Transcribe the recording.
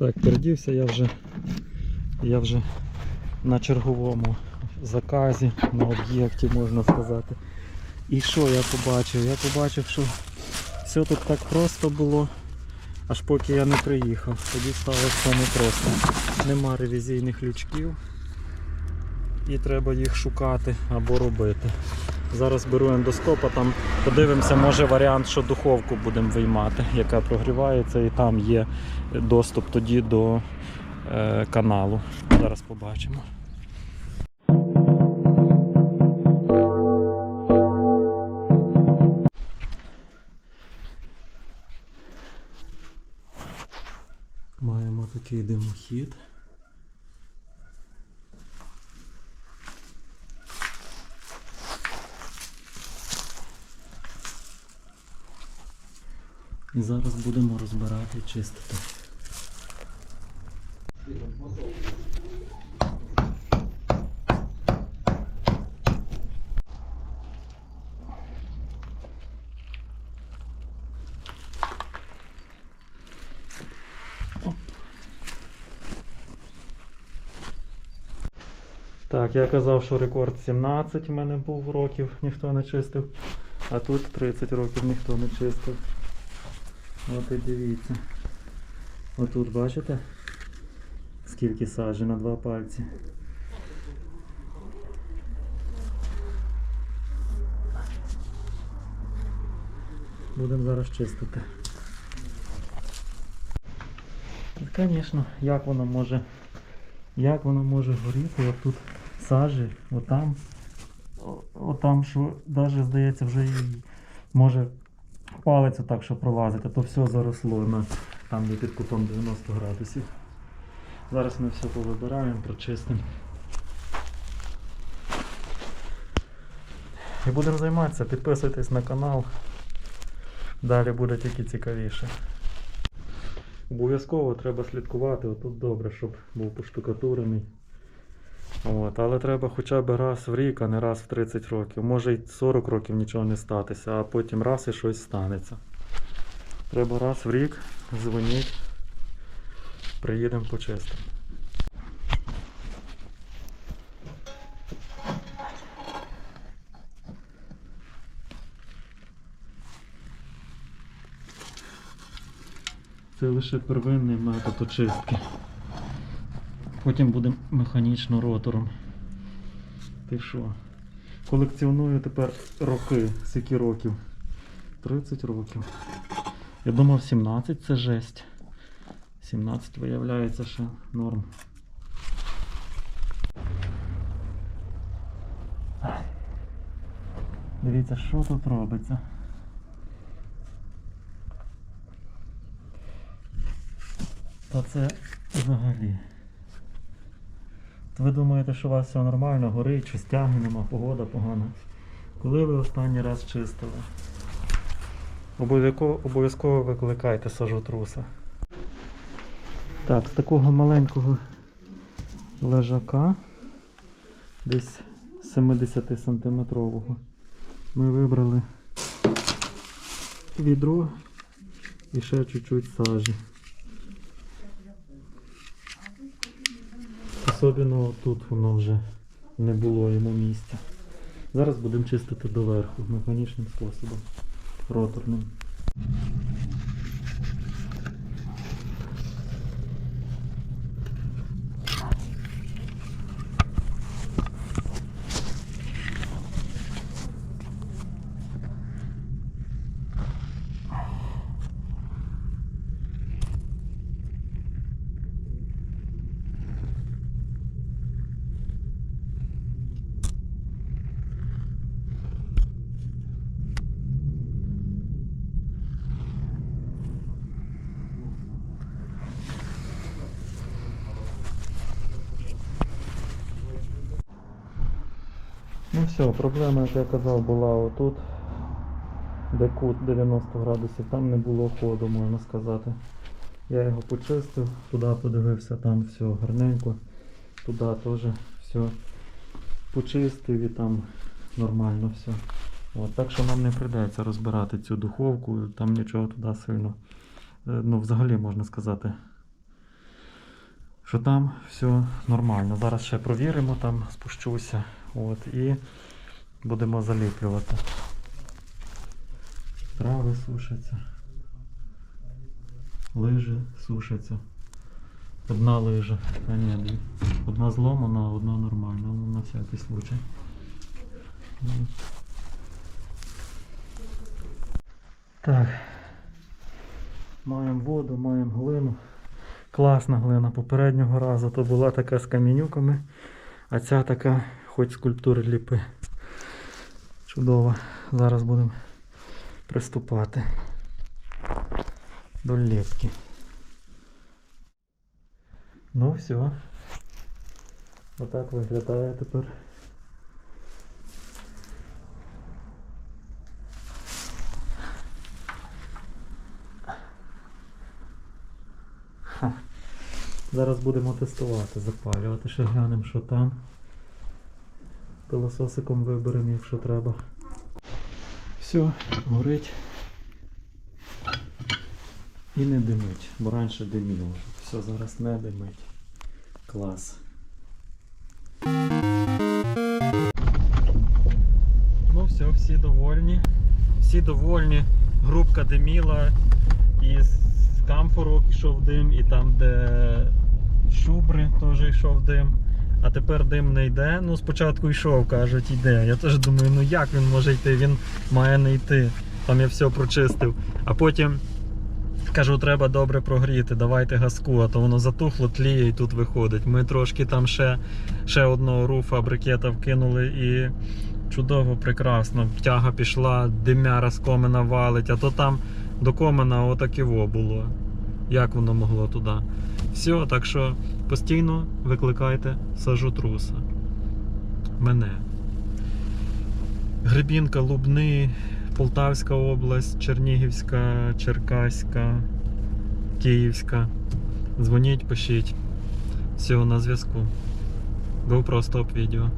Так, передівся я вже, я вже на черговому заказі, на об'єкті, можна сказати. І що я побачив? Я побачив, що все тут так просто було, аж поки я не приїхав. Тоді стало все непросто. Нема ревізійних лючків і треба їх шукати або робити. Зараз беру ендоскоп, а там подивимося, може варіант, що духовку будемо виймати, яка прогрівається, і там є доступ тоді до е, каналу. Зараз побачимо. Маємо такий димохід. І зараз будемо розбирати і чистити. Так, я казав, що рекорд 17 в мене був років, ніхто не чистив. А тут 30 років ніхто не чистив. От і дивіться. Отут бачите? Скільки сажі на два пальці. Будемо зараз чистити. Звісно, як воно може, як воно може горіти, от тут сажі, отам, отам, що навіть здається вже і може палець так, що пролазить, а то все заросло на там де під кутом 90 градусів. Зараз ми все повибираємо, прочистимо. І будемо займатися. Підписуйтесь на канал. Далі буде тільки цікавіше. Обов'язково треба слідкувати, отут добре, щоб був поштукатурений. От, але треба хоча б раз в рік, а не раз в 30 років. Може й 40 років нічого не статися, а потім раз і щось станеться. Треба раз в рік дзвоніть, приїдемо почистимо. Це лише первинний метод очистки. Потім будемо механічно ротором. Ти що? Колекціоную тепер роки, скільки років? 30 років. Я думав 17 це жесть. 17 виявляється ще норм. Дивіться, що тут робиться. Та це взагалі. Ви думаєте, що у вас все нормально, горить, чи стяги нема, погода погана. Коли ви останній раз чистили? Обов'язково, обов'язково викликайте сажотруса. Так, з такого маленького лежака, десь 70 сантиметрового, ми вибрали відро і ще чуть-чуть сажі. Особливо тут воно вже не було йому місця. Зараз будемо чистити доверху механічним способом, роторним. Ну все, проблема, як я казав, була отут, де кут 90 градусів, там не було ходу, можна сказати. Я його почистив, туди подивився, там все гарненько, туди теж все почистив і там нормально все. От, так що нам не прийдеться розбирати цю духовку, там нічого туди сильно, е, ну взагалі можна сказати, що там все нормально. Зараз ще провіримо, там спущуся. От, і будемо заліплювати. Трави сушаться. Лижі сушаться. Одна лижа. А ні, дві. Одна зломана, а одна нормальна. Ну, на всякий случай. Так. Маємо воду, маємо глину. Класна глина. Попереднього разу то була така з камінюками, а ця така, хоч скульптури ліпи. Чудово. Зараз будемо приступати до ліпки. Ну все. Отак виглядає тепер. Ха. Зараз будемо тестувати, запалювати, ще глянемо, що там. Пилососиком виберемо, якщо треба. Все, горить. І не димить, бо раніше диміло. Все, зараз не димить. Клас. Ну все, всі довольні. Всі довольні. Групка диміла. І з камфору йшов дим, і там, де шубри, теж йшов дим. А тепер дим не йде. Ну, спочатку йшов, кажуть, йде. Я теж думаю, ну як він може йти? Він має не йти. Там я все прочистив. А потім кажу, треба добре прогріти, давайте газку, а то воно затухло, тліє і тут виходить. Ми трошки там ще, ще одного руфа брикета вкинули і чудово, прекрасно. Тяга пішла, димяра з комина валить, а то там до комина отаківо було. Як воно могло туди? Все, так що постійно викликайте сажотруса. Мене. Гребінка, Лубни, Полтавська область, Чернігівська, Черкаська, Київська. Дзвоніть, пишіть. Все на зв'язку. GoPro стоп відео.